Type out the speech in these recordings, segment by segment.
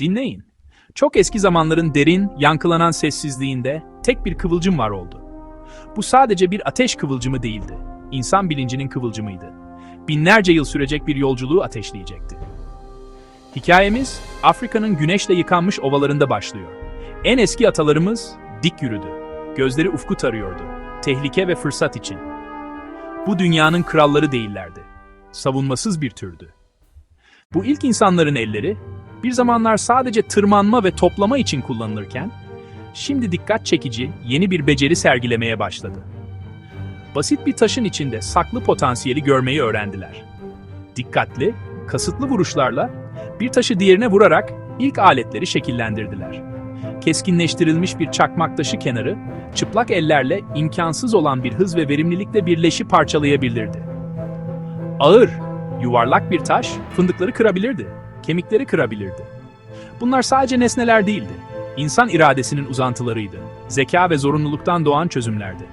Dinleyin. Çok eski zamanların derin, yankılanan sessizliğinde tek bir kıvılcım var oldu. Bu sadece bir ateş kıvılcımı değildi. İnsan bilincinin kıvılcımıydı. Binlerce yıl sürecek bir yolculuğu ateşleyecekti. Hikayemiz Afrika'nın güneşle yıkanmış ovalarında başlıyor. En eski atalarımız dik yürüdü. Gözleri ufku tarıyordu. Tehlike ve fırsat için. Bu dünyanın kralları değillerdi. Savunmasız bir türdü. Bu ilk insanların elleri bir zamanlar sadece tırmanma ve toplama için kullanılırken şimdi dikkat çekici yeni bir beceri sergilemeye başladı. Basit bir taşın içinde saklı potansiyeli görmeyi öğrendiler. Dikkatli, kasıtlı vuruşlarla bir taşı diğerine vurarak ilk aletleri şekillendirdiler. Keskinleştirilmiş bir çakmak taşı kenarı, çıplak ellerle imkansız olan bir hız ve verimlilikle birleşi parçalayabilirdi. Ağır, yuvarlak bir taş fındıkları kırabilirdi, kemikleri kırabilirdi. Bunlar sadece nesneler değildi. İnsan iradesinin uzantılarıydı. Zeka ve zorunluluktan doğan çözümlerdi.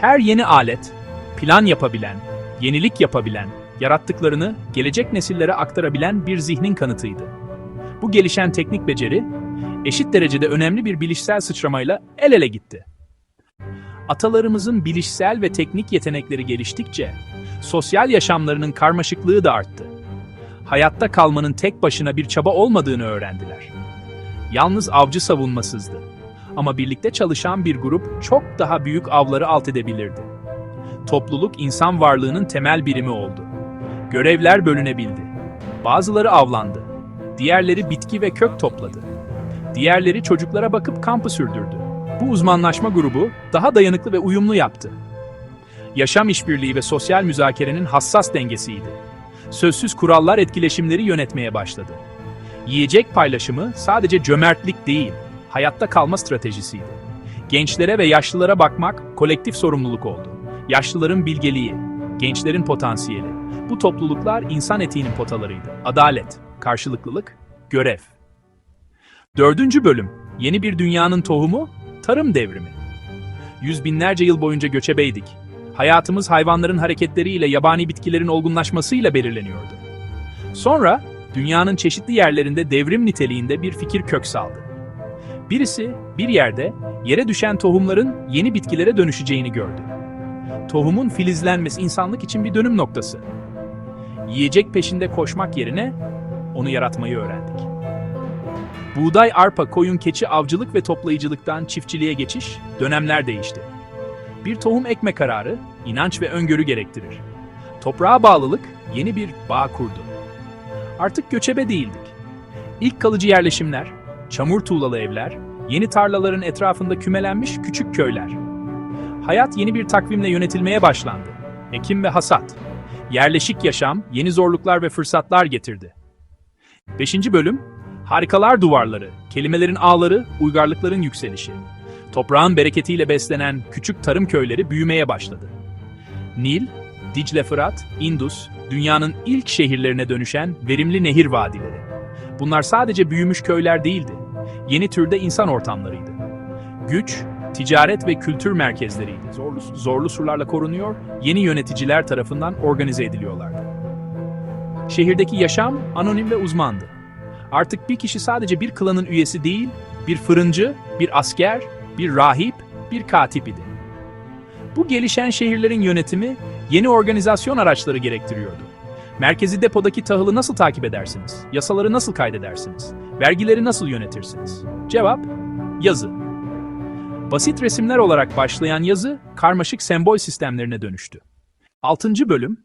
Her yeni alet, plan yapabilen, yenilik yapabilen, yarattıklarını gelecek nesillere aktarabilen bir zihnin kanıtıydı. Bu gelişen teknik beceri, eşit derecede önemli bir bilişsel sıçramayla el ele gitti. Atalarımızın bilişsel ve teknik yetenekleri geliştikçe, sosyal yaşamlarının karmaşıklığı da arttı. Hayatta kalmanın tek başına bir çaba olmadığını öğrendiler. Yalnız avcı savunmasızdı. Ama birlikte çalışan bir grup çok daha büyük avları alt edebilirdi. Topluluk insan varlığının temel birimi oldu. Görevler bölünebildi. Bazıları avlandı. Diğerleri bitki ve kök topladı. Diğerleri çocuklara bakıp kampı sürdürdü. Bu uzmanlaşma grubu daha dayanıklı ve uyumlu yaptı. Yaşam işbirliği ve sosyal müzakerenin hassas dengesiydi. Sözsüz kurallar etkileşimleri yönetmeye başladı. Yiyecek paylaşımı sadece cömertlik değil, hayatta kalma stratejisiydi. Gençlere ve yaşlılara bakmak kolektif sorumluluk oldu. Yaşlıların bilgeliği, gençlerin potansiyeli. Bu topluluklar insan etiğinin potalarıydı. Adalet, karşılıklılık, görev. Dördüncü bölüm, yeni bir dünyanın tohumu, tarım devrimi. Yüz binlerce yıl boyunca göçebeydik. Hayatımız hayvanların hareketleriyle yabani bitkilerin olgunlaşmasıyla belirleniyordu. Sonra dünyanın çeşitli yerlerinde devrim niteliğinde bir fikir kök saldı. Birisi bir yerde yere düşen tohumların yeni bitkilere dönüşeceğini gördü. Tohumun filizlenmesi insanlık için bir dönüm noktası. Yiyecek peşinde koşmak yerine onu yaratmayı öğrendik. Buğday, arpa, koyun, keçi, avcılık ve toplayıcılıktan çiftçiliğe geçiş, dönemler değişti. Bir tohum ekme kararı, inanç ve öngörü gerektirir. Toprağa bağlılık yeni bir bağ kurdu. Artık göçebe değildik. İlk kalıcı yerleşimler, çamur tuğlalı evler, yeni tarlaların etrafında kümelenmiş küçük köyler. Hayat yeni bir takvimle yönetilmeye başlandı. Ekim ve hasat. Yerleşik yaşam yeni zorluklar ve fırsatlar getirdi. 5. bölüm Harikalar duvarları, kelimelerin ağları, uygarlıkların yükselişi. Toprağın bereketiyle beslenen küçük tarım köyleri büyümeye başladı. Nil, Dicle Fırat, Indus, dünyanın ilk şehirlerine dönüşen verimli nehir vadileri. Bunlar sadece büyümüş köyler değildi. Yeni türde insan ortamlarıydı. Güç, ticaret ve kültür merkezleriydi. Zorlu, zorlu surlarla korunuyor, yeni yöneticiler tarafından organize ediliyorlardı. Şehirdeki yaşam anonim ve uzmandı. Artık bir kişi sadece bir klanın üyesi değil, bir fırıncı, bir asker, bir rahip, bir katip idi. Bu gelişen şehirlerin yönetimi yeni organizasyon araçları gerektiriyordu. Merkezi depodaki tahılı nasıl takip edersiniz? Yasaları nasıl kaydedersiniz? Vergileri nasıl yönetirsiniz? Cevap, yazı. Basit resimler olarak başlayan yazı, karmaşık sembol sistemlerine dönüştü. 6. bölüm,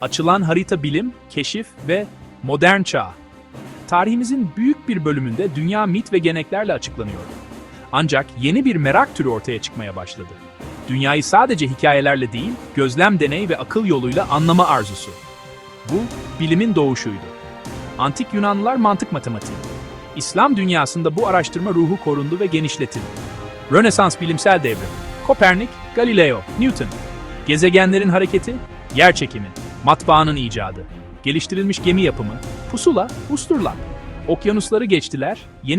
açılan harita bilim, keşif ve modern çağ. Tarihimizin büyük bir bölümünde dünya mit ve geneklerle açıklanıyordu. Ancak yeni bir merak türü ortaya çıkmaya başladı. Dünyayı sadece hikayelerle değil, gözlem, deney ve akıl yoluyla anlama arzusu. Bu, bilimin doğuşuydu. Antik Yunanlılar mantık matematiği. İslam dünyasında bu araştırma ruhu korundu ve genişletildi. Rönesans bilimsel devrim. Kopernik, Galileo, Newton. Gezegenlerin hareketi, yer çekimi, matbaanın icadı, geliştirilmiş gemi yapımı, pusula, usturlap. Okyanusları geçtiler, yeni